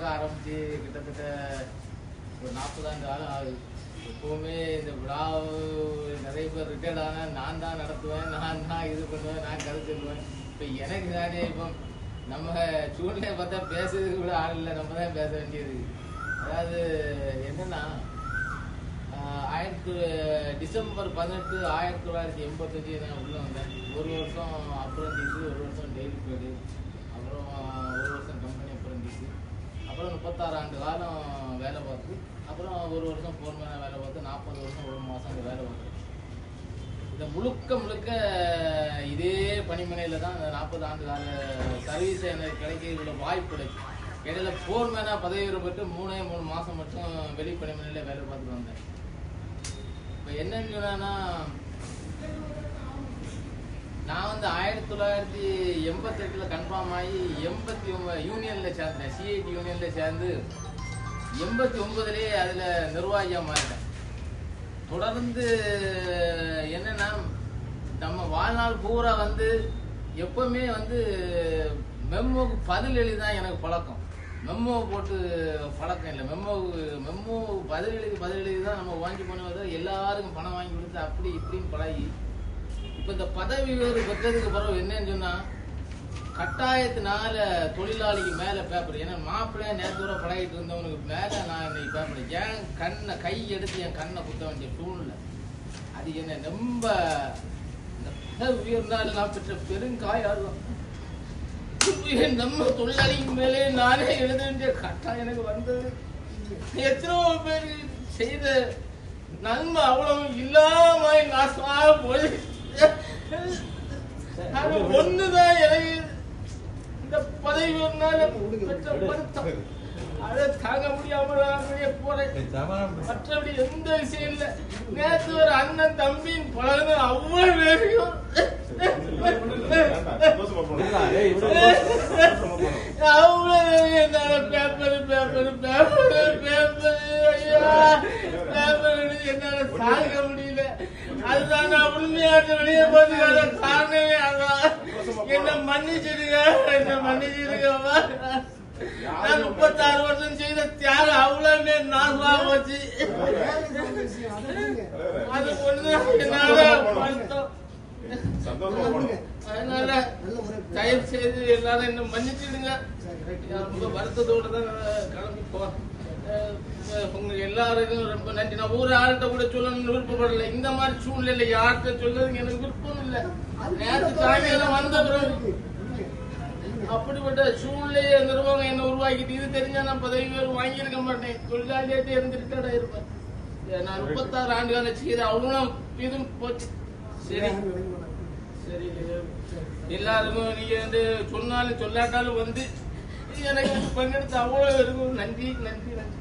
பார்க்க ஆரம்பிச்சு கிட்டத்தட்ட ஒரு நாற்பதாண்டு காலம் ஆகுது. எப்பவுமே இந்த விழா நிறைய பேர் ரிட்டையர்ட் ஆனால் நான் தான் நடத்துவேன் நான் தான் இது பண்ணுவேன் நான் கதை சொல்லுவேன். இப்போ எனக்கு தானே இப்போ நம்ம சூழ்நிலை பார்த்தா பேசுறதுக்கு கூட ஆள் இல்லை நம்ம தான் பேச வேண்டியது. அதாவது என்னன்னா ஆயிரத்து ஆயிரத்தி டிசம்பர் பதினெட்டு ஆயிரத்தி தொள்ளாயிரத்தி எண்பத்தஞ்சு நான் உள்ளே வந்தேன். ஒரு வருஷம் அப்ரண்டிஸு ஒரு வருஷம் டெய்லி பேடு அப்புறம் ஒரு வருஷம் கம்பெனி அப்ரண்டிஸு முப்பத்தாறு ஆண்டு காலம் வேலை பார்த்து அப்புறம் ஒரு வருஷம் ஃபோர்மேனாக வேலை பார்த்து நாற்பது வருஷம் ஒரு மாதம் இங்கே வேலை பார்த்து இந்த முழுக்க முழுக்க இதே பணிமனையில் தான் அந்த நாற்பது ஆண்டு கால சர்வீஸ் எனக்கு கிடைக்கிறதுல வாய்ப்பு கிடைச்சு இடையில ஃபோர்மேனாக பதவி உயர்வு பெற்று மூணே மூணு மாதம் மட்டும் வெளி பணிமனையில் வேலை பார்த்துட்டு வந்தேன். இப்போ என்னன்னு சொன்னால் நான் வந்து ஆயிரத்தி தொள்ளாயிரத்தி எண்பத்தெட்டில் கன்ஃபார்ம் ஆகி எண்பத்தி ஒன்பது யூனியன்ல சேர்ந்தேன். சிஐடி யூனியன்ல சேர்ந்து எண்பத்தி ஒன்பதுலேயே அதுல நிர்வாகியா மாறிட்டேன். தொடர்ந்து என்னன்னா நம்ம வாழ்நாள் பூரா வந்து எப்பவுமே வந்து மெம்மோவுக்கு பதில் எழுதி தான் எனக்கு பழக்கம். மெம்மோ போட்டு பழக்கம் இல்லை. மெம்மோ மெம்மோ பதில் எழுதி பதில் எழுதி தான் நம்ம வாங்கி பண்ணுவதை எல்லாருக்கும் பணம் வாங்கி கொடுத்து அப்படி இப்படின்னு பழகி இப்போ இந்த பதவி உயர்வு பெற்றதுக்கு பிறகு என்னன்னு சொன்னால் கட்டாயத்தினால தொழிலாளிக்கு மேலே பேப்பர் ஏன்னா மாப்பிள்ளை நேரத்தோட பழகிட்டு இருந்தவனுக்கு மேலே நான் இன்னைக்கு பேப்பர் என் கண்ணை கை எடுத்து என் கண்ணை குத்த வேண்டிய சூழ்நிலை? அது என்ன ரொம்ப இந்த பதவி உயர்ந்தால் நான் பெற்ற பெருங்காயம் நம்ம தொழிலாளிக்கு மேலே நானே எழுத வேண்டிய கட்டாயம் எனக்கு வந்தது. எத்தனோ பேர் செய்த நன்மை அவ்வளவு இல்லாம நாசமாக போய் ஒண்ணுதான் எனக்கு இந்த பதவி ஒரு நாள் பெற்ற அதை தாங்க முடியாம நான் வெளியே போறேன் மற்றபடி எந்த விஷயம் இல்ல. நேத்து ஒரு அண்ணன் தம்பியின் பழகுன அவ்வளவு வேலையும் அவ்வளவு என்னால பேப்பர் பேப்பர் பேப்பர் பேப்பர் ஐயா. பேப்பர் என்னால தாங்க முடியல. அதுதான் நான் உண்மையாட்ட வெளியே போறதுக்கான காரணமே அதான். மன்னிச்சிடுங்க. என்ன மன்னிச்சிடுங்கம்மா நான் முப்பத்தாறு வருஷம் செய்த தியாகம் அவ்வளவு நாசமா போச்சு. அது ஒண்ணுதான் என்னால அதனால தயவு செய்து எல்லாரும் என்ன மன்னிச்சிடுங்க. ரொம்ப வருத்தத்தோட தான் நான் கிளம்பி போறேன் எல்லாருக்கும் ரொம்ப நன்றி. நான் ஒரு ஆள்கிட்ட கூட சொல்லணும்னு விருப்பப்படல. இந்த மாதிரி சூழ்நிலை யார்கிட்ட சொல்றதுக்கு எனக்கு விருப்பம் இல்லை. நேற்று சாயங்காலம் வந்த பிறகு அப்படிப்பட்ட சூழ்நிலையை நிர்வாகம் என்ன உருவாக்கிட்டு இது தெரிஞ்சா நான் பதவி பேர் வாங்கியிருக்க மாட்டேன். தொழிலாளியாட்டே இருந்துட்டு இருப்பேன் நான் முப்பத்தாறு ஆண்டு காலம் செய்த அவ்வளோ இதுவும் போச்சு. சரி. எல்லாருக்கும் நீங்க வந்து சொன்னாலும் சொல்லாட்டாலும் வந்து எனக்கு பங்கெடுத்து அவ்வளோ இருக்கும். நன்றி நன்றி நன்றி.